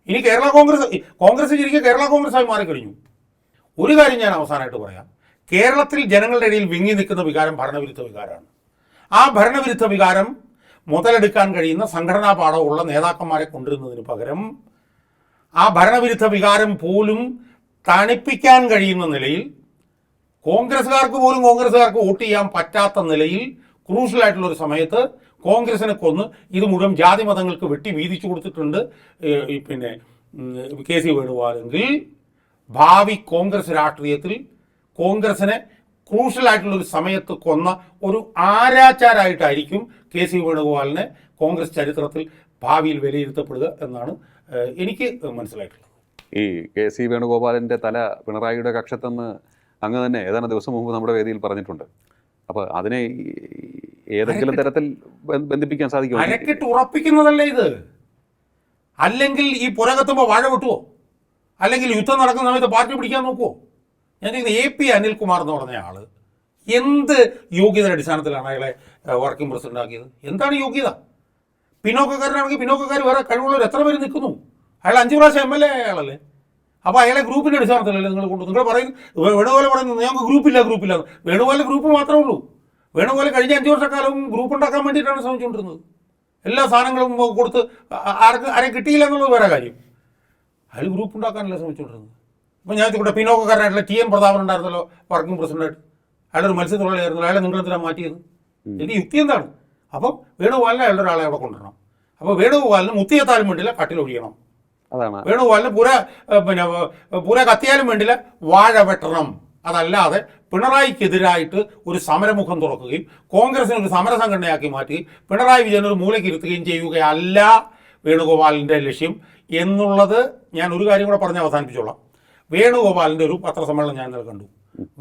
ഇനി കേരള കോൺഗ്രസ് കോൺഗ്രസ് ശരിക്കും കേരള കോൺഗ്രസ്സായി മാറിക്കഴിഞ്ഞു. ഒരു കാര്യം ഞാൻ അവസാനമായിട്ട് പറയാം. കേരളത്തിൽ ജനങ്ങളുടെ ഇടയിൽ വിങ്ങി നിൽക്കുന്ന വികാരം ഭരണവിരുദ്ധ വികാരമാണ്. ആ ഭരണവിരുദ്ധ വികാരം മുതലെടുക്കാൻ കഴിയുന്ന സംഘടനാ പാഠമുള്ള നേതാക്കന്മാരെ കൊണ്ടുവരുന്നതിന് പകരം ആ ഭരണവിരുദ്ധ വികാരം പോലും തണുപ്പിക്കാൻ കഴിയുന്ന നിലയിൽ കോൺഗ്രസ്സുകാർക്ക് പോലും കോൺഗ്രസ്സുകാർക്ക് വോട്ട് ചെയ്യാൻ പറ്റാത്ത നിലയിൽ ക്രൂഷ്യലായിട്ടുള്ള ഒരു സമയത്ത് കോൺഗ്രസിനെ കൊന്ന് ഇത് മുഴുവൻ ജാതി മതങ്ങൾക്ക് വെട്ടി വീതിച്ചു കൊടുത്തിട്ടുണ്ട്. പിന്നെ കെ സി വേണുഗോപാലെങ്കിൽ ഭാവി കോൺഗ്രസ് രാഷ്ട്രീയത്തിൽ കോൺഗ്രസിനെ ക്രൂഷ്യലായിട്ടുള്ള ഒരു സമയത്ത് കൊന്ന ഒരു ആരാച്ചാരായിട്ടായിരിക്കും കെ സി വേണുഗോപാലിനെ കോൺഗ്രസ് ചരിത്രത്തിൽ ഭാവിയിൽ വിലയിരുത്തപ്പെടുക എന്നാണ് എനിക്ക് മനസ്സിലായിട്ടുള്ളത്. ഈ കെ സി വേണുഗോപാലിന്റെ തല പിണറായിയുടെ കക്ഷത്തെന്ന് അങ്ങ് തന്നെ ഏതാനും ദിവസം മുമ്പ് നമ്മുടെ വേദിയിൽ പറഞ്ഞിട്ടുണ്ട്. അപ്പൊ അതിനെ ഏതെങ്കിലും തരത്തിൽ ബന്ധിപ്പിക്കാൻ സാധിക്കും അരക്കിട്ട് ഉറപ്പിക്കുന്നതല്ലേ ഇത്? അല്ലെങ്കിൽ ഈ പുരകത്തുമ്പോൾ വാഴ വെട്ടുവോ? അല്ലെങ്കിൽ യുദ്ധം നടക്കുന്ന സമയത്ത് പാർട്ടി പിടിക്കാൻ നോക്കുവോ? ഞാൻ ഇന്ന് എ പി അനിൽകുമാർ എന്ന് പറഞ്ഞ ആൾ എന്ത് യോഗ്യത അടിസ്ഥാനത്തിലാണ് അയാളെ വർക്കിംഗ് പ്രസിഡന്റ് ആക്കിയത്? എന്താണ് യോഗ്യത? പിന്നോക്കക്കാരനാണെങ്കിൽ പിന്നോക്കക്കാർ വേറെ കഴിവുള്ളവർ എത്ര പേര് നിൽക്കുന്നു? അയാൾ അഞ്ചു പ്രാവശ്യം എം എൽ എ അയാളല്ലേ അപ്പോൾ അയാളെ ഗ്രൂപ്പിന്റെ അടിസ്ഥാനത്തിലല്ലേ നിങ്ങൾ കൊണ്ടു നിങ്ങൾ പറയും വേണുപോലെ പറയുന്നു പറയുന്നത് ഞങ്ങൾക്ക് ഗ്രൂപ്പില്ല ഗ്രൂപ്പില്ല വേണുപോലെ ഗ്രൂപ്പ് മാത്രമേ ഉള്ളൂ. വേണുപോലെ കഴിഞ്ഞ അഞ്ച് വർഷക്കാലവും ഗ്രൂപ്പ് ഉണ്ടാക്കാൻ വേണ്ടിയിട്ടാണ് ശ്രമിച്ചുകൊണ്ടിരുന്നത്. എല്ലാ സാധനങ്ങളും കൊടുത്ത് ആർക്ക് ആരെ കിട്ടിയില്ല എന്നുള്ളത് വേറെ കാര്യം. അയാൾ ഗ്രൂപ്പ് ഉണ്ടാക്കാനല്ല ശ്രമിച്ചുകൊണ്ടിരുന്നത്? ഇപ്പം ഞാൻ ഇവിടെ പിന്നോക്കക്കാരനായിട്ടുള്ള ടി എം പ്രതാപൻ ഉണ്ടായിരുന്നല്ലോ വർക്കിംഗ് പ്രസിഡന്റ് അയാളൊരു മത്സ്യത്തൊഴിലായിരുന്നു അയാളെ നിങ്ങൾ എന്തിനാണ് മാറ്റിയത്? എനിക്ക് യുക്തി എന്താണ്? അപ്പം വേണുഗോപാലിനെ അയാളുടെ ഒരാളെ അവിടെ കൊണ്ടുവരണം. അപ്പോൾ വേണുഗോപാലിന് മുത്തിയെത്താനും വേണ്ടിയില്ല കട്ടിലൊഴിയണം അതാണ്. വേണുഗോപാലിന് പുര പിന്നെ പുര കത്തിയാലും വേണ്ടില്ല വാഴ വെട്ടണം. അതല്ലാതെ പിണറായിക്കെതിരായിട്ട് ഒരു സമരമുഖം തുറക്കുകയും കോൺഗ്രസിനെ ഒരു സമര സംഘടനയാക്കി മാറ്റുകയും പിണറായി വിജയൻ ഒരു മൂലയ്ക്ക് ഇരുത്തുകയും ചെയ്യുകയല്ല വേണുഗോപാലിന്റെ ലക്ഷ്യം. എന്നുള്ളത് ഞാൻ ഒരു കാര്യം കൂടെ പറഞ്ഞ് അവസാനിപ്പിച്ചോളാം. വേണുഗോപാലിന്റെ ഒരു പത്രസമ്മേളനം ഞാൻ ഇന്നലെ കണ്ടു.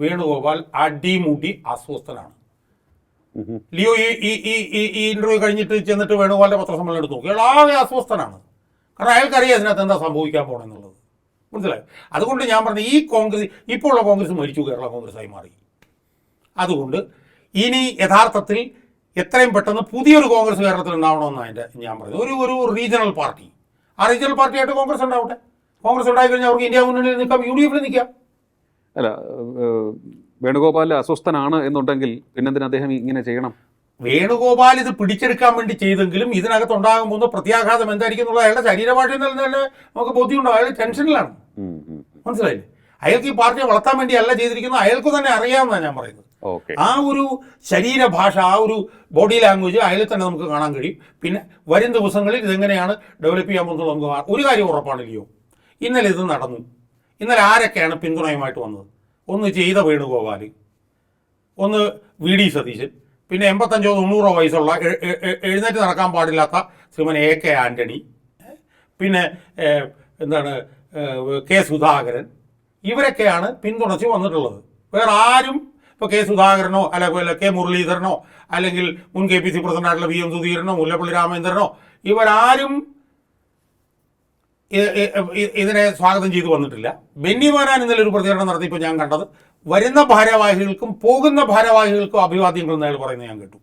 വേണുഗോപാൽ അടിമുടി അസ്വസ്ഥനാണ്. ലിയോ ഈ ഈ ഈ ഇന്റർവ്യൂ കഴിഞ്ഞിട്ട് ചെന്നിട്ട് വേണുഗോപാലിന്റെ പത്രസമ്മേളനം എടുത്ത് നോക്കി. ആകെ അസ്വസ്ഥനാണ്. കാരണം അയാൾക്കറിയാം അതിനകത്ത് എന്താ സംഭവിക്കാൻ പോണെന്നുള്ളത്. മനസ്സിലായി? അതുകൊണ്ട് ഞാൻ പറഞ്ഞു ഈ കോൺഗ്രസ് ഇപ്പോൾ ഉള്ള കോൺഗ്രസ് മരിച്ചു കേരള കോൺഗ്രസ്സായി മാറി. അതുകൊണ്ട് ഇനി യഥാർത്ഥത്തിൽ എത്രയും പെട്ടെന്ന് പുതിയൊരു കോൺഗ്രസ് കേരളത്തിൽ ഉണ്ടാവണമെന്നാണ് എന്റെ ഞാൻ പറഞ്ഞത് ഒരു ഒരു റീജിയണൽ പാർട്ടി ആ റീജിയണൽ പാർട്ടിയായിട്ട് കോൺഗ്രസ് ഉണ്ടാവട്ടെ. കോൺഗ്രസ് ഉണ്ടായി കഴിഞ്ഞാൽ അവർക്ക് ഇന്ത്യ മുന്നണിയിൽ നിൽക്കാം യു ഡി എഫിൽ നിൽക്കാം അല്ല വേണുഗോപാൽ അസ്വസ്ഥനാണ് എന്നുണ്ടെങ്കിൽ പിന്നെന്തിനാ അദ്ദേഹം ഇങ്ങനെ ചെയ്യണം? വേണുഗോപാൽ ഇത് പിടിച്ചെടുക്കാൻ വേണ്ടി ചെയ്തെങ്കിലും ഇതിനകത്ത് ഉണ്ടാകാൻ പോകുന്ന പ്രത്യാഘാതം എന്തായിരിക്കും എന്നുള്ള അയാളുടെ ശരീരഭാഷയിൽ നിന്ന് തന്നെ നമുക്ക് ബോധ്യമുണ്ടാവും. അയാൾ ടെൻഷനിലാണ്. മനസ്സിലായില്ലേ? അയാൾക്ക് ഈ പാർട്ടിയെ വളർത്താൻ വേണ്ടി അല്ല ചെയ്തിരിക്കുന്നത്. അയാൾക്ക് തന്നെ അറിയാമെന്നാണ് ഞാൻ പറയുന്നത്. ആ ഒരു ശരീരഭാഷ ആ ഒരു ബോഡി ലാംഗ്വേജ് അയാളിൽ തന്നെ നമുക്ക് കാണാൻ കഴിയും. പിന്നെ വരും ദിവസങ്ങളിൽ ഇതെങ്ങനെയാണ് ഡെവലപ്പ് ചെയ്യാൻ പോകുന്നത് നമുക്ക് ഒരു കാര്യം ഉറപ്പാണില്ലയോ ഇന്നലെ ഇത് നടന്നു. ഇന്നലെ ആരൊക്കെയാണ് പിന്തുണയുമായിട്ട് വന്നത്? ഒന്ന് ചെയ്ത വേണുഗോപാൽ ഒന്ന് വി ഡി സതീശൻ പിന്നെ എൺപത്തഞ്ചോ തൊണ്ണൂറോ വയസ്സുള്ള എഴുന്നേറ്റ് നടക്കാൻ പാടില്ലാത്ത ശ്രീമൻ എ കെ ആന്റണി പിന്നെ എന്താണ് കെ സുധാകരൻ ഇവരൊക്കെയാണ് പിന്തുണച്ച് വന്നിട്ടുള്ളത്. വേറെ ആരും ഇപ്പോൾ കെ സുധാകരനോ അല്ല കെ മുരളീധരനോ അല്ലെങ്കിൽ മുൻ കെ പി സി പ്രസിഡന്റായിട്ടുള്ള വി എം സുധീരനോ മുല്ലപ്പള്ളി രാമചന്ദ്രനോ ഇവരാരും ഇതിനെ സ്വാഗതം ചെയ്തു വന്നിട്ടില്ല. ബെന്നി മാനാൻ ഇന്നലെ ഒരു പ്രതികരണം നടത്തിയപ്പോൾ ഞാൻ കണ്ടത്. വരുന്ന ഭാരവാഹികൾക്കും പോകുന്ന ഭാരവാഹികൾക്കും അഭിവാദ്യങ്ങൾ അയാൾ പറയുന്നത് ഞാൻ കേട്ടു.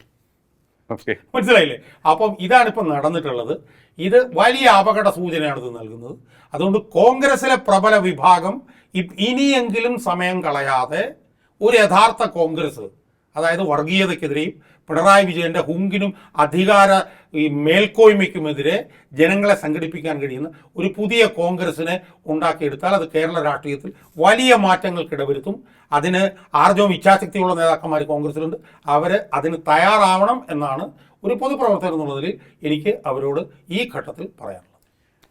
മനസ്സിലായില്ലേ? അപ്പം ഇതാണ് ഇപ്പം നടന്നിട്ടുള്ളത്. ഇത് വലിയ അപകട സൂചനയാണ് ഇത് നൽകുന്നത്. അതുകൊണ്ട് കോൺഗ്രസിലെ പ്രബല വിഭാഗം ഇനിയെങ്കിലും സമയം കളയാതെ ഒരു യഥാർത്ഥ കോൺഗ്രസ് അതായത് വർഗീയതയ്ക്കെതിരെയും പിണറായി വിജയന്റെ ഹുങ്കിനും അധികാര ഈ മേൽക്കോയ്മയ്ക്കുമെതിരെ ജനങ്ങളെ സംഘടിപ്പിക്കാൻ കഴിയുന്ന ഒരു പുതിയ കോൺഗ്രസിനെ ഉണ്ടാക്കിയെടുത്താൽ അത് കേരള രാഷ്ട്രീയത്തിൽ വലിയ മാറ്റങ്ങൾക്ക് ഇടവരുത്തും. അതിന് ആർജവും ഇച്ഛാശക്തിയുള്ള നേതാക്കന്മാർ കോൺഗ്രസിലുണ്ട് അവർ അതിന് തയ്യാറാവണം എന്നാണ് ഒരു പൊതുപ്രവർത്തകൻ എന്നുള്ളതിൽ എനിക്ക് അവരോട് ഈ ഘട്ടത്തിൽ പറയാനുള്ളത്.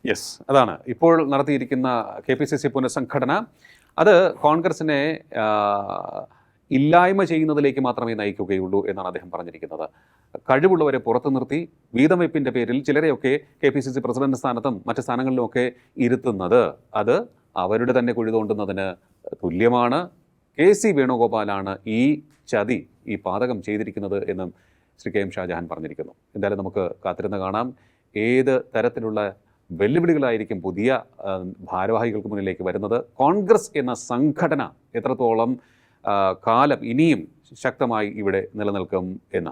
യെസ് അതാണ്. ഇപ്പോൾ നടത്തിയിരിക്കുന്ന കെ പി സി സി പുനഃസംഘടന. അത് കോൺഗ്രസിനെ ഇല്ലായ്മ ചെയ്യുന്നതിലേക്ക് മാത്രമേ നയിക്കുകയുള്ളൂ എന്നാണ് അദ്ദേഹം പറഞ്ഞിരിക്കുന്നത്. കഴിവുള്ളവരെ പുറത്തു നിർത്തി വീതം വെപ്പിന്റെ പേരിൽ ചിലരെയൊക്കെ K P C C president സ്ഥാനത്തും മറ്റ് സ്ഥാനങ്ങളിലുമൊക്കെ ഇരുത്തുന്നത്. അത് അവരുടെ തന്നെ കുഴി തോണ്ടുന്നതിന് തുല്യമാണ്. കെ സി വേണുഗോപാലാണ് ഈ ചതി ഈ പാതകം ചെയ്തിരിക്കുന്നത് എന്നും ശ്രീ കെ എം ഷാജഹാൻ പറഞ്ഞിരിക്കുന്നു. എന്തായാലും നമുക്ക് കാത്തിരുന്ന് കാണാം. ഏത് തരത്തിലുള്ള വെല്ലുവിളികളായിരിക്കും പുതിയ ഭാരവാഹികൾക്ക് മുന്നിലേക്ക് വരുന്നത്? കോൺഗ്രസ് എന്ന സംഘടന എത്രത്തോളം കാലം ഇനിയും ശക്തമായി ഇവിടെ നിലനിൽക്കും എന്ന്.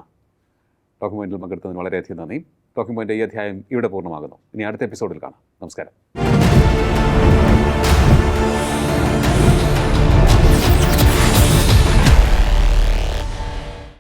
പോയിന്റിൽ പങ്കെടുത്തതിന് വളരെയധികം നന്ദി. പോയിന്റ് ഈ അധ്യായം ഇവിടെ പൂർണമാകുന്നു. ഇനി അടുത്ത എപ്പിസോഡിൽ കാണാം. നമസ്കാരം.